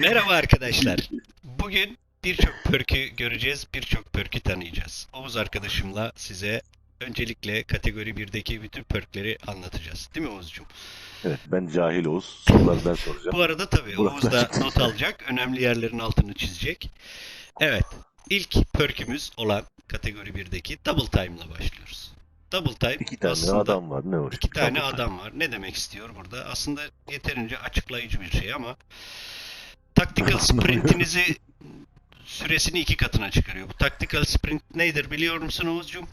Merhaba arkadaşlar. Bugün birçok perk'ü göreceğiz, birçok perk'ü tanıyacağız. Oğuz arkadaşımla size öncelikle kategori 1'deki bütün perk'leri anlatacağız. Değil mi Oğuzcuğum? Evet ben cahil Oğuz. Soruları ben soracağım. Bu arada tabii Burak Oğuz da not alacak, önemli yerlerin altını çizecek. Evet, ilk perk'ümüz olan kategori 1'deki Double Time'la başlıyoruz. Double Time İki tane aslında adam var. Ne var? İki tane adam var. Ne demek istiyor burada? Aslında yeterince açıklayıcı bir şey ama tactical sprintinizi süresini iki katına çıkarıyor. Bu tactical sprint nedir biliyor musun Oğuzcuğum?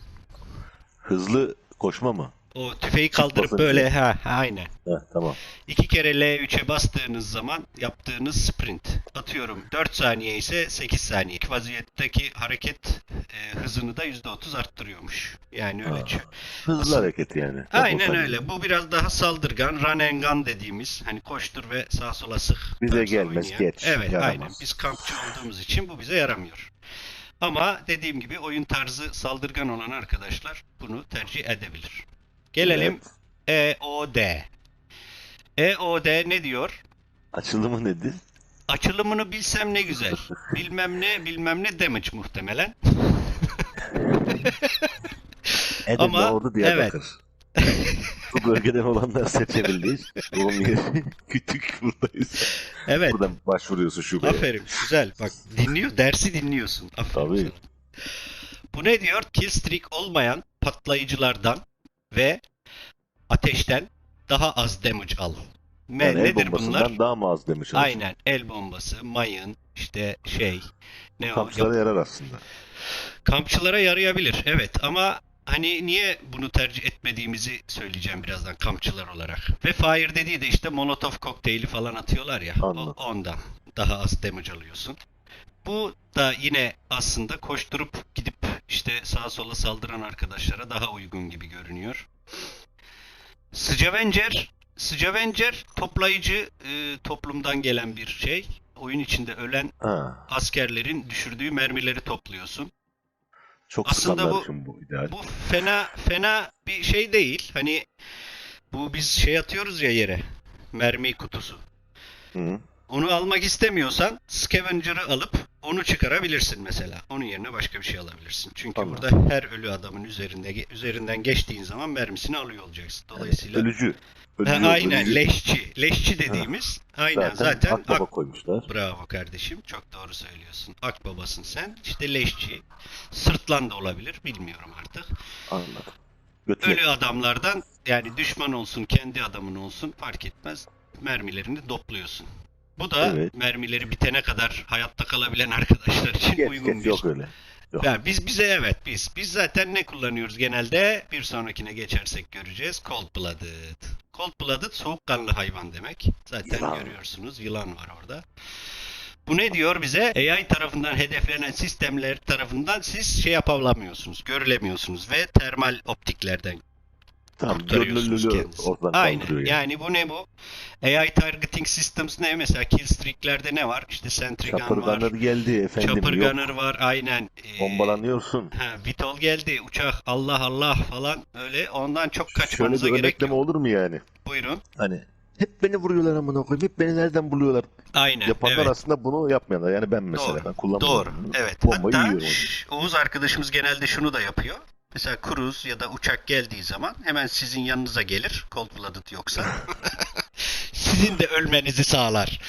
Hızlı koşma mı? O tüfeği kaldırıp basınca. böyle ha ha, aynen. Heh, tamam. İki kere L3'e bastığınız zaman yaptığınız sprint. Atıyorum 4 saniye ise 8 saniye. İlk vaziyetteki hareket e, hızını da %30 arttırıyormuş. Yani öyle Ha, Hızlı Aslında- hareket yani. Aynen öyle. Bu biraz daha saldırgan, run and gun dediğimiz hani koştur ve sağa sola sık. Bize gelmez, oynayan. geç, Evet, yaramaz. aynen. Biz kampçı olduğumuz için bu bize yaramıyor. Ama dediğim gibi oyun tarzı saldırgan olan arkadaşlar bunu tercih edebilir. Gelelim Evet. EOD. EOD ne diyor? Açılımı nedir? Açılımını bilsem ne güzel. Bilmem ne, bilmem ne damage muhtemelen. Edirne, Ama- Ordu, Diyarbakır. Bu bölgeden olanlar seçebildiğiz. Doğum yeri kütük buradayız. Evet. Buradan başvuruyorsun şubeye. Aferin. Güzel. Bak dinliyor. Dersi dinliyorsun. Aferin Tabii. sana. Bu ne diyor? Kill streak olmayan patlayıcılardan ve ateşten daha az damage al. Me- Yani nedir bunlar? daha mı az demiş. Aynen. El bombası, mayın, işte şey. Ne o? Kampçılara yarar aslında. Kampçılara yarayabilir. Evet ama hani niye bunu tercih etmediğimizi söyleyeceğim birazdan kampçılar olarak. Ve Fire dediği de işte Molotov kokteyli falan atıyorlar ya. O, Anladım. ondan daha az damage alıyorsun. Bu da yine aslında koşturup gidip işte sağa sola saldıran arkadaşlara daha uygun gibi görünüyor. Scavenger, Scavenger toplayıcı e, toplumdan gelen bir şey. Oyun içinde ölen Ha, askerlerin düşürdüğü mermileri topluyorsun. çok Aslında bu- bu ideal. Bu fena fena bir şey değil. Hani bu biz şey atıyoruz ya yere. Mermi kutusu. Hı. Onu almak istemiyorsan Scavenger'ı alıp onu çıkarabilirsin mesela. Onun yerine başka bir şey alabilirsin. Çünkü Anladım. burada her ölü adamın üzerinde üzerinden geçtiğin zaman mermisini alıyor olacaksın. Dolayısıyla Ölücü. Ha, Ölücü, aynen ölücü. leşçi. Leşçi dediğimiz aynen zaten, Akbaba ak- koymuşlar. Bravo kardeşim. Çok doğru söylüyorsun. Akbabasın sen. İşte leşçi. Sırtlan da olabilir. Bilmiyorum artık. Anladım. Götüne. Ölü adamlardan yani düşman olsun kendi adamın olsun fark etmez mermilerini dopluyorsun. Bu da Evet. mermileri bitene kadar hayatta kalabilen arkadaşlar için Geç uygun geç bir. yok öyle. Yok. Ya biz bize evet biz. Biz zaten ne kullanıyoruz genelde? Bir sonrakine geçersek göreceğiz. Cold blooded. Cold blooded soğukkanlı hayvan demek. Zaten Yılan. görüyorsunuz yılan var orada. Bu ne diyor bize? AI tarafından hedeflenen sistemler tarafından siz şey yapamıyorsunuz, görülemiyorsunuz ve termal optiklerden Tamam. kurtarıyorsunuz ortadan Aynen. yani. Yani bu ne bu? AI targeting systems ne? Mesela killstreak'lerde ne var? İşte sentry gun Chopper var. Gunner geldi efendim. Chopper yok. gunner var. Aynen. Ee, Bombalanıyorsun. Ha, Vitol geldi, uçak Allah Allah falan öyle. Ondan çok Şöyle kaçmanıza bir gerek yok. olur mu yani? Buyurun. Hani hep beni vuruyorlar amına koyayım. Hep beni nereden buluyorlar? Aynen. Yapanlar evet. aslında bunu yapmayanlar. Yani ben mesela Doğru. ben kullanmıyorum. Doğru. Evet. Bombayı Hatta yiyorum. Oğuz arkadaşımız genelde şunu da yapıyor. Mesela kruz ya da uçak geldiği zaman hemen sizin yanınıza gelir. Cold blooded yoksa. sizin de ölmenizi sağlar.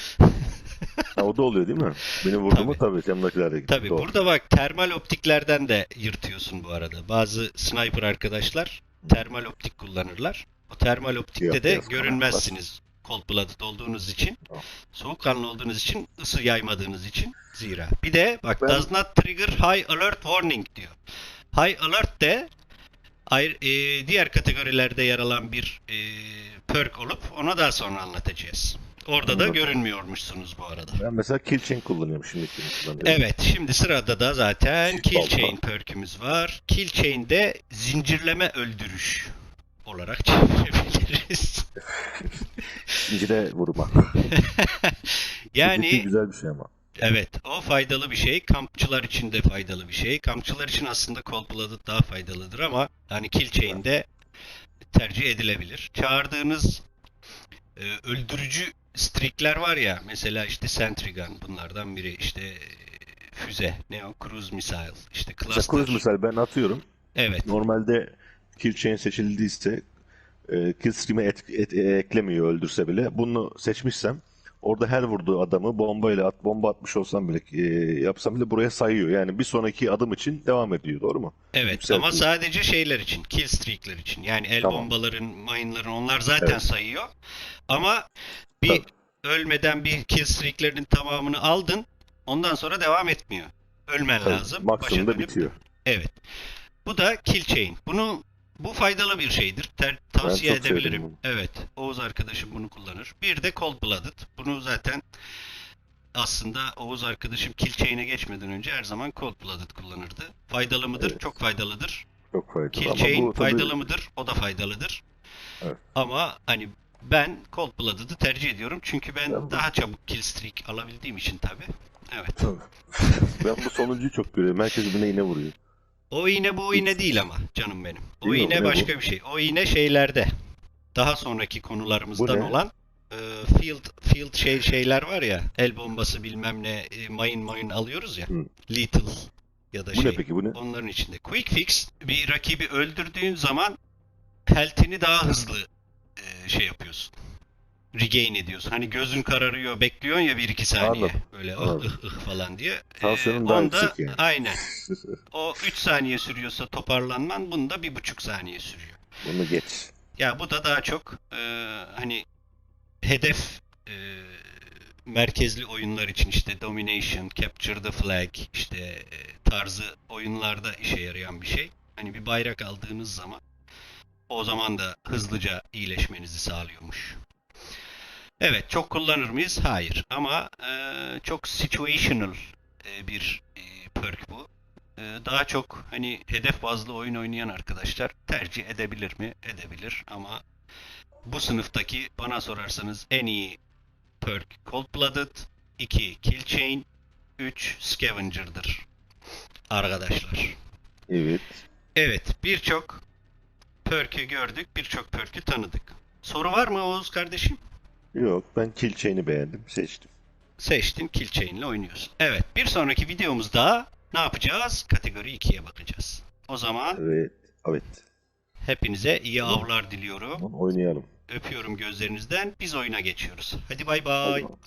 Ha, o da oluyor değil mi? Beni vurdu mu tabii. Yanındakiler de gitti. Tabii Doğru. burada bak termal optiklerden de yırtıyorsun bu arada. Bazı sniper arkadaşlar termal optik kullanırlar. O termal optikte Yok, de yok, görünmezsiniz. Cold blooded olduğunuz için. Tamam. Soğukkanlı olduğunuz için, ısı yaymadığınız için zira. Bir de bak Ben- does not trigger high alert warning diyor. High alert de ayrı, e, diğer kategorilerde yer alan bir e, perk olup ona daha sonra anlatacağız. Orada da Anladım. görünmüyormuşsunuz bu arada. Ben mesela kill chain kullanıyorum şimdi. kullanıyorum. Evet, şimdi sırada da zaten Kill. Chain perkümüz var. Kill Chain'de zincirleme öldürüş olarak çevirebiliriz. Zincire. Ciddi yani güzel bir şey ama. Evet, o faydalı bir şey. Kampçılar için de faydalı bir şey. Kampçılar için aslında Cold Blooded daha faydalıdır ama hani Kill Chain'de tercih edilebilir. Çağırdığınız e, öldürücü streakler var ya mesela işte Sentry Gun bunlardan biri işte e, füze ne o cruise missile işte Mesela cluster cruise misal ben atıyorum. evet Normalde kill chain seçildiyse e, kill stream'e et- et- e, eklemiyor öldürse bile. Bunu seçmişsem orada her vurduğu adamı bombayla at, bomba atmış olsam bile e, yapsam bile buraya sayıyor. Yani bir sonraki adım için devam ediyor. Doğru mu? evet Yükseltiyor. ama sadece şeyler için kill streakler için yani el Tamam. bombaların mine'ların onlar zaten Evet. sayıyor ama bir Tabii. ölmeden bir kill streaklerinin tamamını aldın ondan sonra devam etmiyor ölmen Tabii, lazım Maksimumda bitiyor. Evet. Bu da kill chain. Bunu bu faydalı bir şeydir. Ter- tavsiye edebilirim. Evet. Oğuz arkadaşım bunu kullanır. Bir de cold blooded. Bunu zaten aslında Oğuz arkadaşım kill chain'e geçmeden önce her zaman cold blooded kullanırdı. Faydalı mıdır? Evet. Çok faydalıdır. Çok faydalı. Bu tabii faydalı mıdır? O da faydalıdır. Evet. Ama hani ben cold blooded'ı tercih ediyorum. Çünkü ben bu- daha çabuk kill streak alabildiğim için tabii. Evet. ben bu sonuncuyu çok görüyorum. Herkes birine iğne vuruyor. O iğne bu iğne değil ama canım benim. O Değil iğne Ne bu? başka bir şey. O iğne şeylerde. Daha sonraki konularımızdan olan e, field field şey şeyler var ya. El bombası bilmem ne e, mayın mayın alıyoruz ya. Hı. Lethal ya da Bu şey. ne peki bu ne? Onların içinde. Quick fix bir rakibi öldürdüğün zaman health'ini daha hızlı e, şey yapıyorsun. Regain ediyorsun. Hani gözün kararıyor, bekliyorsun ya 1-2 saniye. Anladım. Böyle ıh Anladım. ıh ıh falan diye. Tansiyonun daha onda, yüksek yani. Aynen. O 3 saniye sürüyorsa toparlanman bunda 1,5 saniye sürüyor. Bunu geç. Ya bu da daha çok e, hani hedef e, merkezli oyunlar için işte Domination, Capture the Flag işte e, tarzı oyunlarda işe yarayan bir şey. Hani bir bayrak aldığınız zaman o zaman da hızlıca iyileşmenizi sağlıyormuş. Evet, çok kullanır mıyız? Hayır. Ama e, çok situational e, bir e, perk bu. E, daha çok hani hedef bazlı oyun oynayan arkadaşlar tercih edebilir mi? Edebilir ama bu sınıftaki bana sorarsanız en iyi perk Cold Blooded, 2 Kill Chain, 3 Scavenger'dır arkadaşlar. Evet. Evet, birçok perk'ü gördük, birçok perk'ü tanıdık. Soru var mı Oğuz kardeşim? Yok ben kill chain'i beğendim. Seçtim. Seçtin, Kill Chain'le oynuyorsun. Evet, bir sonraki videomuzda ne yapacağız? Kategori 2'ye bakacağız. O zaman Evet. Evet. hepinize iyi avlar diliyorum. Oynayalım. Öpüyorum gözlerinizden. Biz oyuna geçiyoruz. Hadi bay Hadi bay. bakalım.